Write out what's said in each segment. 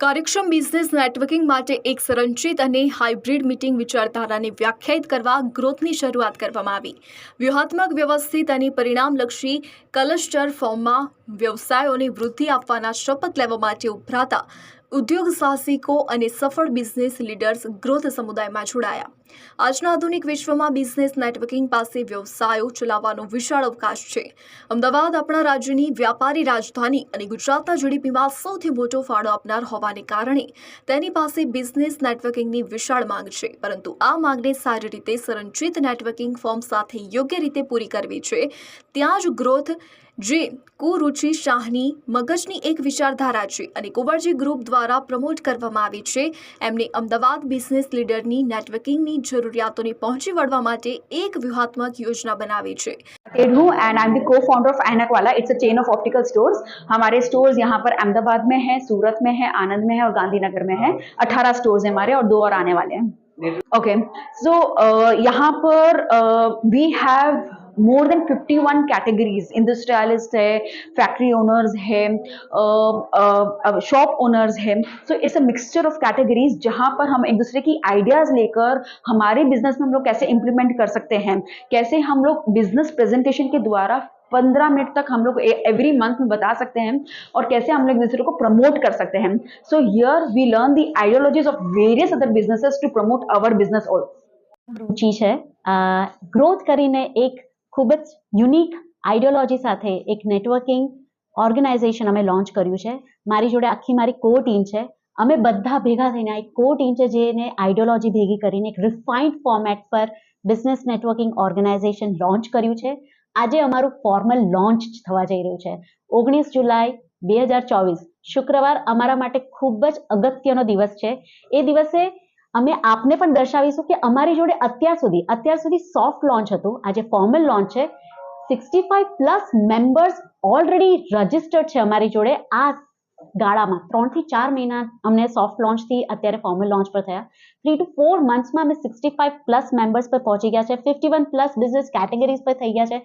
કાર્યક્ષમ business networking માટે એક સંરચિત અને હાઇબ્રિડ મીટિંગ વિચારધારાને વ્યાખ્યાયિત કરવા ગ્રોથની શરૂઆત કરવામાં આવી. વ્યૂહાત્મક, વ્યવસ્થિત અને પરિણામલક્ષી કલસ્ટર ફોર્મમાં વ્યવસાયોને વૃદ્ધિ આપવાના શપથ લેવા માટે ઉભરાતા ઉદ્યોગ સાહસિકો અને સફળ બિઝનેસ લીડર્સ ગ્રોથ સમુદાયમાં જોડાયા. આજના આધુનિક વિશ્વમાં બિઝનેસ નેટવર્કિંગ પાસે વ્યવસાયો ચલાવવાનો વિશાળ અવકાશ છે. અમદાવાદ આપણા રાજ્યની વ્યાપારી રાજધાની અને ગુજરાતના જીડીપીમાં સૌથી મોટો ફાળો આપનાર હોવાને કારણે તેની પાસે બિઝનેસ નેટવર્કિંગની વિશાળ માંગ છે. પરંતુ આ માંગને સારી રીતે સંરચિત નેટવર્કિંગ ફોર્મ સાથે યોગ્ય રીતે પૂરી કરવી છે. ત્યાં જ ગ્રોથ જે કુરુચિ શાહની મગજની એક વિચારધારા છે અને કુંવરજી ગ્રુપ દ્વારા પ્રમોટ કરવામાં આવી છે એમને અમદાવાદ બિઝનેસ લીડરની નેટવર્કિંગની જરૂરિયાતોને પહોંચી વળવા માટે એક વ્યૂહાત્મક યોજના બનાવી છે Patel हूँ and I am the co founder of एनक वाला it's a chain of optical stores हमारे स्टोर्स यहाँ पर अहमदाबाद में है सूरत में है आनंद में है और गांधीनगर में है अठारह स्टोर्स हैं हमारे और दो और आने वाले हैं ओके सो यहाँ पर we have more than 51 categories industrialist है फैक्ट्री ओनर्स है शॉप ओनर्स है so it's a mixture of categories जहाँ पर हम एक दूसरे की आइडियाज लेकर हमारे बिजनेस में हम लोग कैसे इम्प्लीमेंट कर सकते हैं कैसे हम लोग बिजनेस प्रेजेंटेशन के द्वारा पंद्रह मिनट तक हम लोग एवरी मंथ में बता सकते हैं और कैसे हम लोग एक दूसरे को प्रमोट कर सकते हैं so here we learn the ideologies of various other businesses to promote our business also રુચિ છે ગ્રોથ કરીને એક ખૂબ જ યુનિક આઈડિયોલોજી સાથે એક નેટવર્કિંગ ઓર્ગેનાઇઝેશન અમે લોન્ચ કર્યું છે. મારી જોડે આખી મારી કો ટીમ છે. અમે બધા ભેગા થઈને એક કો ટીમ છે જેને આઈડિયોલોજી ભેગી કરીને એક રિફાઇન્ડ ફોર્મેટ પર બિઝનેસ નેટવર્કિંગ ઓર્ગેનાઇઝેશન લોન્ચ કર્યું છે. આજે અમારું ફોર્મલ લોન્ચ થવા જઈ રહ્યું છે. ઓગણીસ જુલાઈ બે હજાર ચોવીસ શુક્રવાર અમારા માટે ખૂબ જ અગત્યનો દિવસ છે. એ દિવસે અમે આપને પણ દર્શાવીશું કે અમારી જોડે અત્યાર સુધી અત્યાર સુધી સોફ્ટ લોન્ચ હતું, આજે ફોર્મલ લોન્ચ છે. Sixty five plus members already registered છે અમારી જોડે આ ગાળામાં. ત્રણથી ચાર મહિના અમને સોફ્ટ લોન્ચથી અત્યારે ફોર્મલ લોન્ચ પર થયા. થ્રી ટુ ફોર મંથ્સમાં અમે સિક્સટી ફાઈવ પ્લસ મેમ્બર્સ પર પહોંચી ગયા છે. Fifty one plus business categories પર થઈ ગયા છે.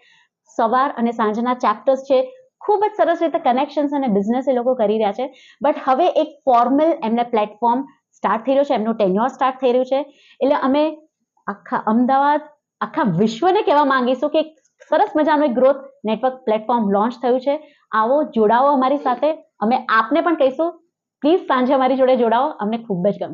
સવાર અને સાંજના ચેપ્ટર્સ છે. ખૂબ જ સરસ રીતે કનેક્શન્સ અને બિઝનેસ એ લોકો કરી રહ્યા છે. બટ હવે એક ફોર્મલ એમને પ્લેટફોર્મ સ્ટાર્ટ થઈ રહ્યો છે, એમનું ટેન્યોર સ્ટાર્ટ થઈ રહ્યું છે. એટલે અમે આખા અમદાવાદ, આખા વિશ્વને કહેવા માંગીશું કે સરસ મજાનું એક ગ્રોથ નેટવર્ક પ્લેટફોર્મ લોન્ચ થયું છે. આવો જોડાવો અમારી સાથે. અમે આપને પણ કહીશું પ્લીઝ સાંજે અમારી જોડે જોડાવો અમને ખૂબ જ ગમશે.